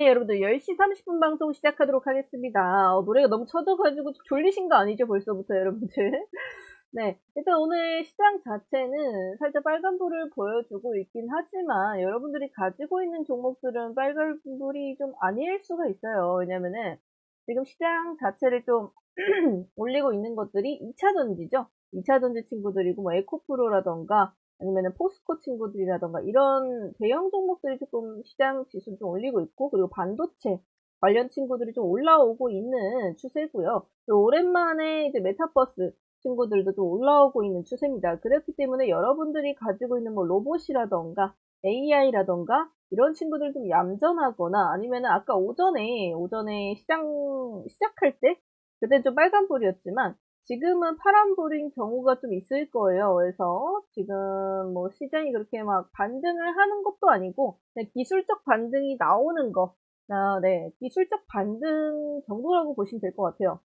네, 여러분들 10시 30분 방송 시작하도록 하겠습니다. 어, 노래가 너무 쳐져가지고 졸리신 거 아니죠, 벌써부터 여러분들? 네, 일단 오늘 시장 자체는 살짝 빨간불을 보여주고 있긴 하지만 여러분들이 가지고 있는 종목들은 빨간불이 좀 아닐 수가 있어요. 왜냐면은 지금 시장 자체를 좀 올리고 있는 것들이 2차 전지죠. 2차 전지 친구들이고 뭐 에코프로라던가 아니면은 포스코 친구들이라던가 이런 대형 종목들이 조금 시장 지수 좀 올리고 있고 그리고 반도체 관련 친구들이 좀 올라오고 있는 추세고요. 오랜만에 이제 메타버스 친구들도 좀 올라오고 있는 추세입니다. 그렇기 때문에 여러분들이 가지고 있는 뭐 로봇이라던가 AI라던가 이런 친구들 좀 얌전하거나 아니면은 아까 오전에 오전에 시장 시작할 때 그때 좀 빨간불이었지만 지금은 파란불인 경우가 좀 있을 거예요. 그래서 지금 뭐 시장이 그렇게 막 반등을 하는 것도 아니고 기술적 반등이 나오는 거, 아, 네, 기술적 반등 정도라고 보시면 될 것 같아요.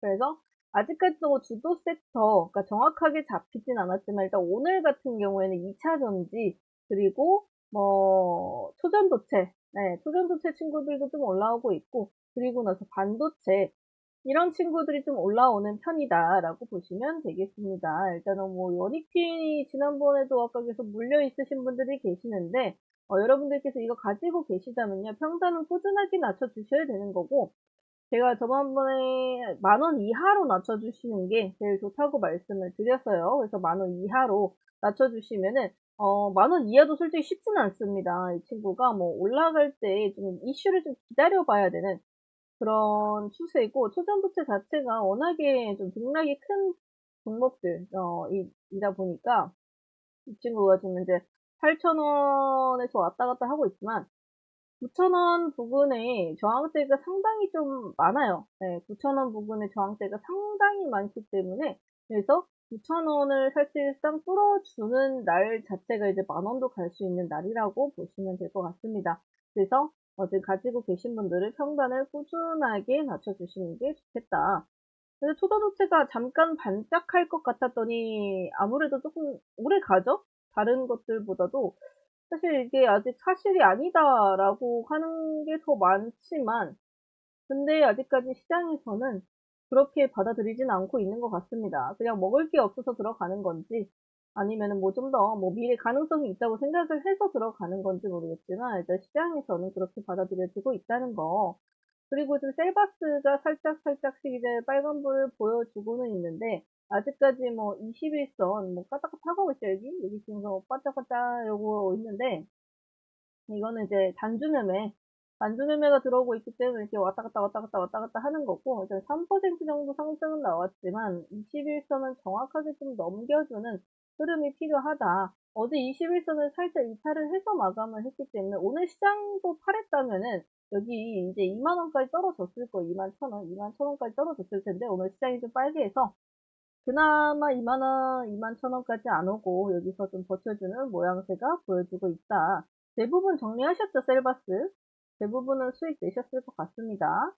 그래서 아직까지도 뭐 주도 섹터, 그러니까 정확하게 잡히진 않았지만 일단 오늘 같은 경우에는 2차 전지 그리고 뭐 초전도체, 네, 초전도체 친구들도 좀 올라오고 있고 그리고 나서 반도체 이런 친구들이 좀 올라오는 편이다 라고 보시면 되겠습니다. 일단은 뭐 원익핀이 지난번에도 아까 계속 물려 있으신 분들이 계시는데 어, 여러분들께서 이거 가지고 계시다면요 평단은 꾸준하게 낮춰주셔야 되는 거고 제가 저번번에 만 원 이하로 낮춰주시는 게 제일 좋다고 말씀을 드렸어요. 그래서 만 원 이하로 낮춰주시면은 어, 만 원 이하도 솔직히 쉽지는 않습니다. 이 친구가 뭐 올라갈 때 좀 이슈를 좀 기다려봐야 되는 그런 추세고 초전부채 자체가 워낙에 좀 등락이 큰 종목들 어, 이, 다 보니까 이 친구가 지금 이제 8,000원에서 왔다 갔다 하고 있지만 9,000원 부분에 저항대가 상당히 좀 많아요. 네, 9,000원 부분에 저항대가 상당히 많기 때문에 그래서 9,000원을 사실상 뚫어주는 날 자체가 이제 만 원도 갈 수 있는 날이라고 보시면 될 것 같습니다. 그래서 어제 가지고 계신 분들은 평단을 꾸준하게 낮춰주시는 게 좋겠다. 근데 초도도체가 잠깐 반짝할 것 같았더니 아무래도 조금 오래 가죠? 다른 것들보다도 사실 이게 아직 사실이 아니다라고 하는 게 더 많지만 근데 아직까지 시장에서는 그렇게 받아들이진 않고 있는 것 같습니다. 그냥 먹을 게 없어서 들어가는 건지 아니면은 뭐 좀 더 뭐 미래 가능성이 있다고 생각을 해서 들어가는 건지 모르겠지만 일단 시장에서는 그렇게 받아들여지고 있다는 거. 그리고 지금 셀바스가 살짝 살짝씩 이제 빨간불을 보여주고는 있는데 아직까지 뭐 21선 뭐 까딱하고 있죠 여기 여기 지금 뭐 빠짝빠짝 요거 있는데 이거는 이제 단주 매매 단주 매매가 들어오고 있기 때문에 이렇게 왔다 갔다 왔다 갔다 왔다 갔다 하는 거고 일단 3% 정도 상승은 나왔지만 21선은 정확하게 좀 넘겨주는 흐름이 필요하다. 어제 21선을 살짝 이탈을 해서 마감을 했기 때문에 오늘 시장도 팔았다면은 여기 이제 2만 원까지 떨어졌을 거예요. 2만 1천원, 2만 1천원까지 떨어졌을 텐데 오늘 시장이 좀 빨개서 그나마 2만 원, 2만 1천원까지 안 오고 여기서 좀 버텨주는 모양새가 보여주고 있다. 대부분 정리하셨죠, 셀바스? 대부분은 수익 내셨을 것 같습니다.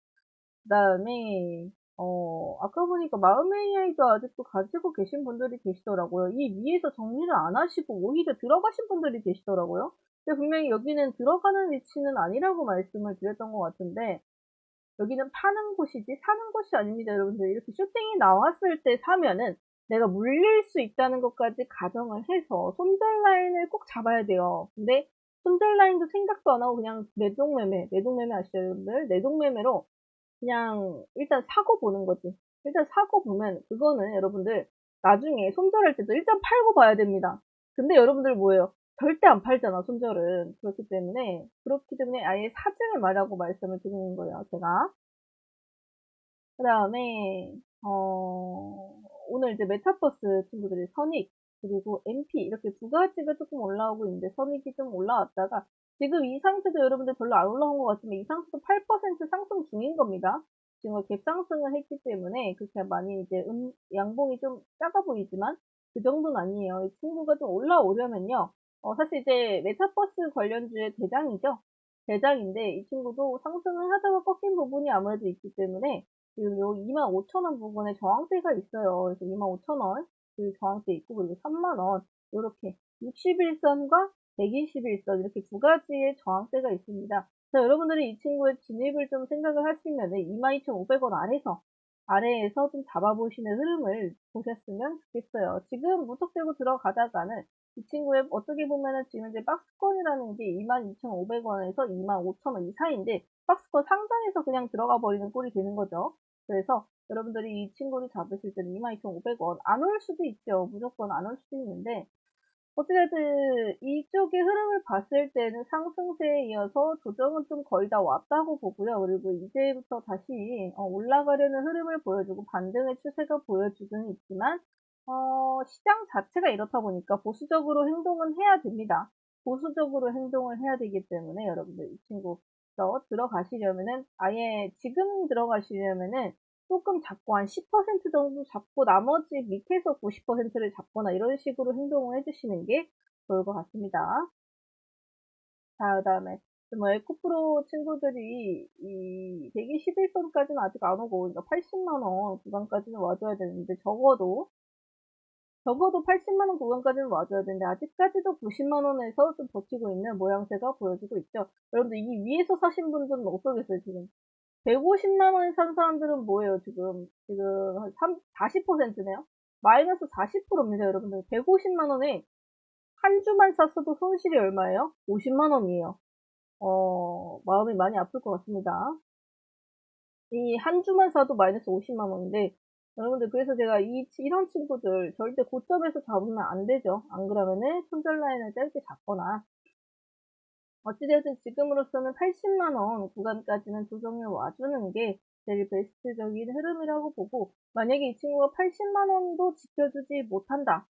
그 다음에 어, 아까 보니까 마음 AI도 아직도 가지고 계신 분들이 계시더라고요. 이 위에서 정리를 안 하시고 오히려 들어가신 분들이 계시더라고요. 근데 분명히 여기는 들어가는 위치는 아니라고 말씀을 드렸던 것 같은데, 여기는 파는 곳이지 사는 곳이 아닙니다, 여러분들. 이렇게 쇼팅이 나왔을 때 사면은 내가 물릴 수 있다는 것까지 가정을 해서 손절 라인을 꼭 잡아야 돼요. 근데 손절 라인도 생각도 안 하고 그냥 내동매매, 내동매매 아시죠, 여러분들? 내동매매로 그냥 일단 사고 보는 거지. 일단 사고 보면 그거는 여러분들 나중에 손절할 때도 일단 팔고 봐야 됩니다. 근데 여러분들 뭐예요? 절대 안 팔잖아, 손절은. 그렇기 때문에, 그렇기 때문에 아예 사증을 말하고 말씀을 드리는 거예요, 제가. 그 다음에, 어, 오늘 이제 메타버스 친구들이 선익, 그리고 MP, 이렇게 두 가지가 조금 올라오고 있는데, 선익이 좀 올라왔다가, 지금 이 상태도 여러분들 별로 안 올라온 것 같지만 이 상태도 8% 상승 중인 겁니다. 지금 갭상승을 했기 때문에 그렇게 많이 이제 음, 양봉이 좀 작아 보이지만 그 정도는 아니에요. 이 친구가 좀 올라오려면요. 어, 사실 이제 메타버스 관련주의 대장이죠. 대장인데 이 친구도 상승을 하다가 꺾인 부분이 아무래도 있기 때문에 지금 요 25,000원 부분에 저항대가 있어요. 그래서 25,000원 그 저항대 있고 그리고 3만원 이렇게 61선과 121선 이렇게 두 가지의 저항대가 있습니다. 자, 여러분들이 이 친구의 진입을 좀 생각을 하시면 22,500원 아래서 아래에서 좀 잡아보시는 흐름을 보셨으면 좋겠어요. 지금 무턱대고 들어가다가는 이 친구의 어떻게 보면은 지금 이제 박스권이라는 게 22,500원에서 25,000원 이 사이인데 박스권 상단에서 그냥 들어가 버리는 꼴이 되는 거죠. 그래서 여러분들이 이 친구를 잡으실 때는 22,500원 안 올 수도 있죠. 무조건 안 올 수도 있는데 어쨌든 이쪽의 흐름을 봤을 때는 상승세에 이어서 조정은 좀 거의 다 왔다고 보고요. 그리고 이제부터 다시 어, 올라가려는 흐름을 보여주고 반등의 추세가 보여주고는 있지만 어, 시장 자체가 이렇다 보니까 보수적으로 행동은 해야 됩니다. 보수적으로 행동을 해야 되기 때문에 여러분들 이 친구 들어가시려면은 아예 지금 들어가시려면은 조금 잡고 한 10% 정도 잡고 나머지 밑에서 90%를 잡거나 이런 식으로 행동을 해주시는 게 좋을 것 같습니다. 자, 그 다음에 뭐 에코프로 친구들이 이 121선까지는 아직 안 오고 그러니까 80만원 구간까지는 와줘야 되는데 적어도 적어도 80만원 구간까지는 와줘야 되는데 아직까지도 90만원에서 좀 버티고 있는 모양새가 보여지고 있죠. 여러분들 이 위에서 사신 분들은 어떠겠어요 지금? 150만원에 산 사람들은 뭐예요, 지금? 지금 한 3, 40%네요? 마이너스 40%입니다, 여러분들. 150만원에 한 주만 샀어도 손실이 얼마예요? 50만원이에요. 어, 마음이 많이 아플 것 같습니다. 이 한 주만 사도 마이너스 50만원인데, 여러분들, 그래서 제가 이, 이런 친구들 절대 고점에서 잡으면 안 되죠. 안 그러면은 손절 라인을 짧게 잡거나, 어찌되었든 지금으로서는 80만원 구간까지는 조정을 와주는 게 제일 베스트적인 흐름이라고 보고 만약에 이 친구가 80만원도 지켜주지 못한다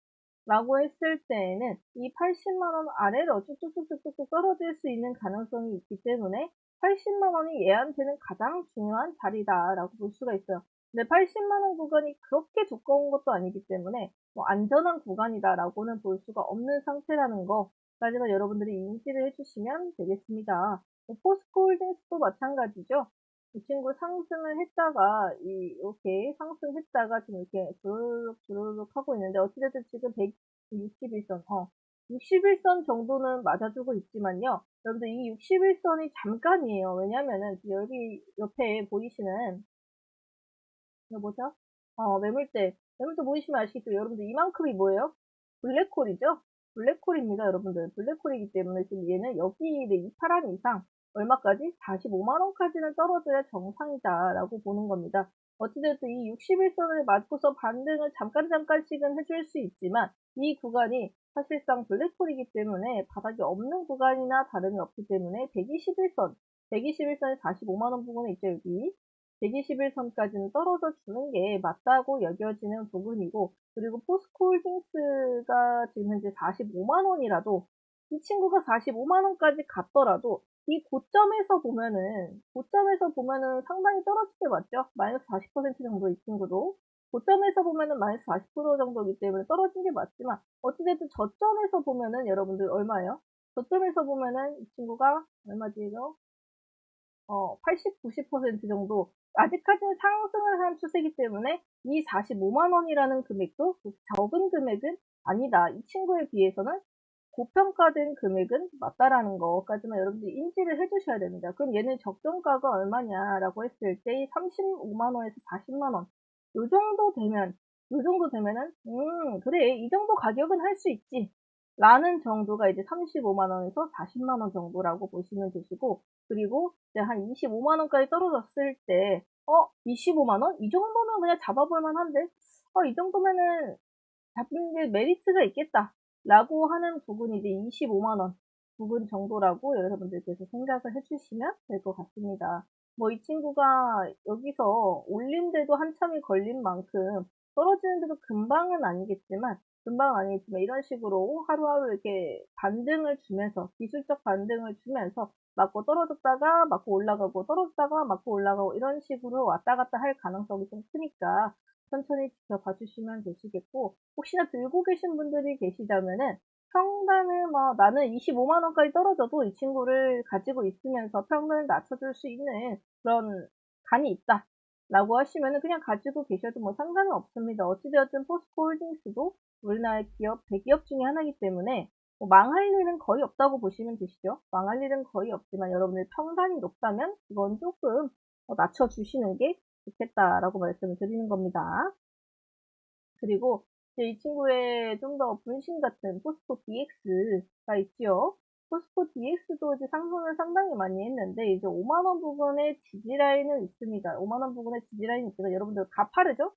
라고 했을 때에는 이 80만원 아래로 쭉쭉쭉쭉쭉 떨어질 수 있는 가능성이 있기 때문에 80만원이 얘한테는 가장 중요한 자리다 라고 볼 수가 있어요. 근데 80만원 구간이 그렇게 두꺼운 것도 아니기 때문에 뭐 안전한 구간이다 라고는 볼 수가 없는 상태라는 거 까지만 여러분들이 인지를 해주시면 되겠습니다. 뭐 포스코홀딩스도 마찬가지죠. 이 친구 상승을 했다가 이 이렇게 상승했다가 지금 이렇게 주르륵 주르륵 하고 있는데 어찌됐든 지금 161선 어 61선 정도는 맞아주고 있지만요. 여러분들 이 61선이 잠깐이에요. 왜냐면은 여기 옆에 보이시는 이거 뭐죠? 어 매물대 매물대 보이시면 아시겠죠? 여러분들 이만큼이 뭐예요? 블랙홀이죠? 블랙홀입니다, 여러분들. 블랙홀이기 때문에 지금 얘는 여기 이 파란 이상 얼마까지? 45만원까지는 떨어져야 정상이다라고 보는 겁니다. 어찌됐든 이 61선을 맞고서 반등을 잠깐 잠깐씩은 해줄 수 있지만 이 구간이 사실상 블랙홀이기 때문에 바닥이 없는 구간이나 다름이 없기 때문에 121선, 121선에 45만원 부분에 있죠, 여기. 121선까지는 떨어져 주는 게 맞다고 여겨지는 부분이고 그리고 포스코홀딩스가 지금 현재 45만 원이라도 이 친구가 45만 원까지 갔더라도 이 고점에서 보면은 고점에서 보면은 상당히 떨어질 게 맞죠? 마이너스 40% 정도 이 친구도 고점에서 보면은 마이너스 40% 정도이기 때문에 떨어진 게 맞지만 어찌됐든 저점에서 보면은 여러분들 얼마예요? 저점에서 보면은 이 친구가 얼마지요? 어, 80, 90% 정도 아직까지는 상승을 한 추세이기 때문에 이 45만 원이라는 금액도 적은 금액은 아니다. 이 친구에 비해서는 고평가된 금액은 맞다라는 것까지만 여러분들이 인지를 해주셔야 됩니다. 그럼 얘는 적정가가 얼마냐라고 했을 때 35만 원에서 40만 원 요 정도 되면 요 정도 되면은 음 그래 이 정도 가격은 할 수 있지 라는 정도가 이제 35만원에서 40만원 정도라고 보시면 되시고 그리고 이제 한 25만원까지 떨어졌을 때 어? 25만원? 이 정도면 그냥 잡아볼 만 한데 어, 이 정도면은 잡는 게 메리트가 있겠다 라고 하는 부분이 이제 25만원 부분 정도라고 여러분들께서 생각을 해주시면 될 것 같습니다. 뭐 이 친구가 여기서 올린데도 한참이 걸린 만큼 떨어지는 데도 금방은 아니겠지만 금방 아니겠지만 이런 식으로 하루하루 이렇게 반등을 주면서 기술적 반등을 주면서 맞고 떨어졌다가 맞고 올라가고 떨어졌다가 맞고 올라가고 이런 식으로 왔다 갔다 할 가능성이 좀 크니까 천천히 지켜봐 주시면 되시겠고 혹시나 들고 계신 분들이 계시다면은 평단을 뭐 나는 25만 원까지 떨어져도 이 친구를 가지고 있으면서 평단을 낮춰줄 수 있는 그런 간이 있다 라고 하시면은 그냥 가지고 계셔도 뭐 상관은 없습니다. 어찌되었든 포스코 홀딩스도 우리나라 기업, 대기업 중에 하나이기 때문에 뭐 망할 일은 거의 없다고 보시면 되시죠. 망할 일은 거의 없지만 여러분들 평단이 높다면 이건 조금 어, 낮춰주시는 게 좋겠다라고 말씀을 드리는 겁니다. 그리고 이 친구의 좀 더 분신 같은 포스코 DX가 있지요. 포스코 DX도 이제 상승을 상당히 많이 했는데 이제 5만 원 부분에 지지라인은 있습니다. 5만 원 부분에 지지라인이 있지만 여러분들 가파르죠?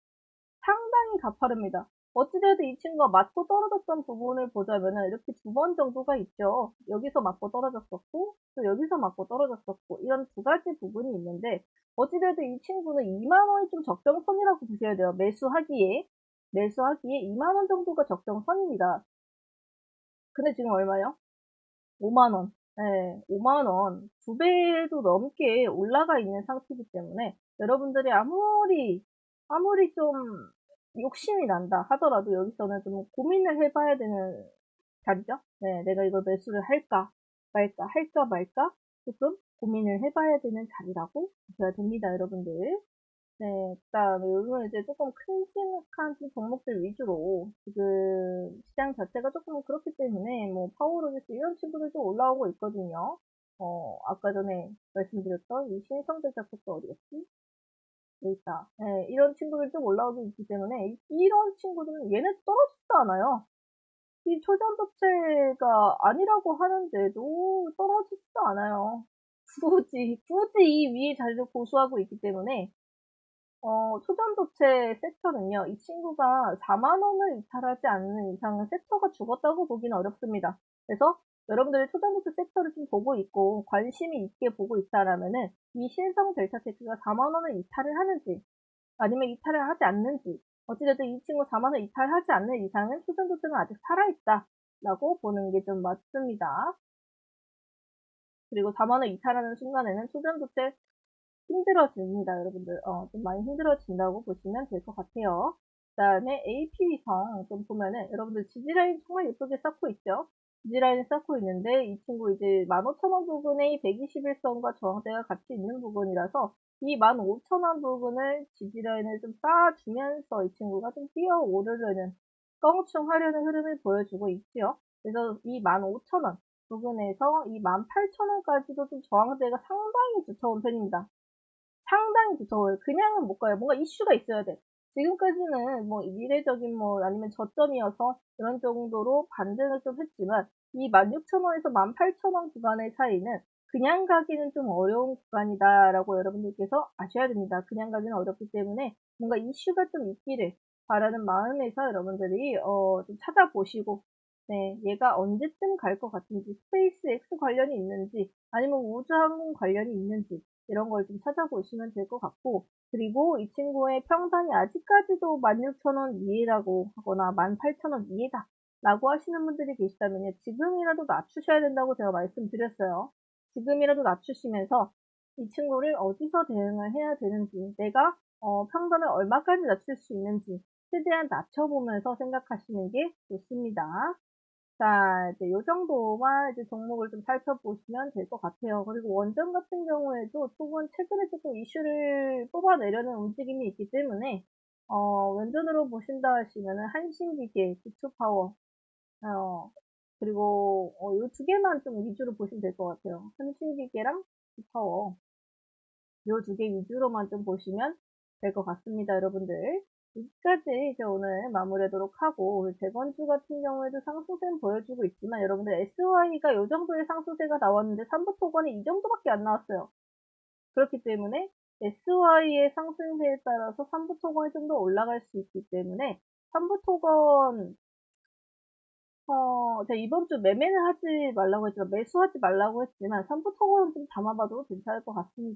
상당히 가파릅니다. 어찌되어도 이 친구가 맞고 떨어졌던 부분을 보자면은 이렇게 두 번 정도가 있죠. 여기서 맞고 떨어졌었고 또 여기서 맞고 떨어졌었고 이런 두 가지 부분이 있는데 어찌되어도 이 친구는 2만 원이 좀 적정선이라고 보셔야 돼요. 매수하기에 매수하기에 2만 원 정도가 적정선입니다. 근데 지금 얼마요? 5만원. 네, 5만원. 두 배도 넘게 올라가 있는 상태이기 때문에 여러분들이 아무리, 아무리 좀 욕심이 난다 하더라도 여기서는 좀 고민을 해봐야 되는 자리죠. 네, 내가 이걸 매수를 할까, 말까, 할까, 말까 조금 고민을 해봐야 되는 자리라고 보셔야 됩니다, 여러분들. 네, 그다음에 요즘은 이제 조금 큼직한 종목들 위주로 지금 시장 자체가 조금 그렇기 때문에 뭐 파워로직스 이런 친구들도 올라오고 있거든요. 어, 아까 전에 말씀드렸던 이 신성대자폭도 어디였지? 여기 있다. 네, 이런 친구들 좀 올라오고 있기 때문에 이런 친구들은 얘네 떨어지지도 않아요. 이 초전도체가 아니라고 하는데도 떨어지지도 않아요. 굳이, 굳이 이 위에 자리를 고수하고 있기 때문에 어, 초전도체 섹터는요, 이 친구가 4만원을 이탈하지 않는 이상은 섹터가 죽었다고 보기는 어렵습니다. 그래서 여러분들이 초전도체 섹터를 좀 보고 있고 관심이 있게 보고 있다라면은 이 신성 델타 테크가 4만원을 이탈을 하는지 아니면 이탈을 하지 않는지 어찌됐든 이 친구 4만원 이탈하지 않는 이상은 초전도체는 아직 살아있다 라고 보는 게 좀 맞습니다. 그리고 4만원 이탈하는 순간에는 초전도체 힘들어집니다, 여러분들. 어, 좀 많이 힘들어진다고 보시면 될 것 같아요. 그 다음에 AP위성 좀 보면은 여러분들 지지라인 정말 예쁘게 쌓고 있죠? 지지라인을 쌓고 있는데 이 친구 이제 15,000원 부분에 121선과 저항대가 같이 있는 부분이라서 이 15,000원 부분을 지지라인을 좀 쌓아주면서 이 친구가 좀 뛰어오르려는 껑충하려는 흐름을 보여주고 있지요. 그래서 이 15,000원 부분에서 이 18,000원까지도 좀 저항대가 상당히 두터운 편입니다. 상당히 두터워요. 그냥은 못 가요. 뭔가 이슈가 있어야 돼. 지금까지는 뭐 미래적인 뭐 아니면 저점이어서 그런 정도로 반등을 좀 했지만 이 16,000원에서 18,000원 구간의 차이는 그냥 가기는 좀 어려운 구간이다라고 여러분들께서 아셔야 됩니다. 그냥 가기는 어렵기 때문에 뭔가 이슈가 좀 있기를 바라는 마음에서 여러분들이 어, 좀 찾아보시고 네, 얘가 언제쯤 갈 것 같은지 스페이스 X 관련이 있는지 아니면 우주항공 관련이 있는지 이런 걸 좀 찾아보시면 될 것 같고 그리고 이 친구의 평단이 아직까지도 16,000원 이해라고 하거나 18,000원 이해다 라고 하시는 분들이 계시다면 지금이라도 낮추셔야 된다고 제가 말씀드렸어요. 지금이라도 낮추시면서 이 친구를 어디서 대응을 해야 되는지 내가 어, 평단을 얼마까지 낮출 수 있는지 최대한 낮춰보면서 생각하시는 게 좋습니다. 자, 이제 요 정도만 이제 종목을 좀 살펴보시면 될 것 같아요. 그리고 원전 같은 경우에도 조금 최근에 조금 이슈를 뽑아내려는 움직임이 있기 때문에, 어, 원전으로 보신다 하시면은 한신기계, 기초파워, 어, 그리고, 어, 요 두 개만 좀 위주로 보시면 될 것 같아요. 한신기계랑 기초파워. 요 두 개 위주로만 좀 보시면 될 것 같습니다, 여러분들. 여기까지 이제 오늘 마무리하도록 하고 오늘 재건주 같은 경우에도 상승세는 보여주고 있지만 여러분들 SY가 이 정도의 상승세가 나왔는데 3부 토건이 이 정도밖에 안 나왔어요. 그렇기 때문에 SY의 상승세에 따라서 3부 토건이 좀 더 올라갈 수 있기 때문에 3부 토건 어, 제가 이번 주 매매는 하지 말라고 했지만 매수하지 말라고 했지만 3부 토건은 좀 담아봐도 괜찮을 것 같습니다.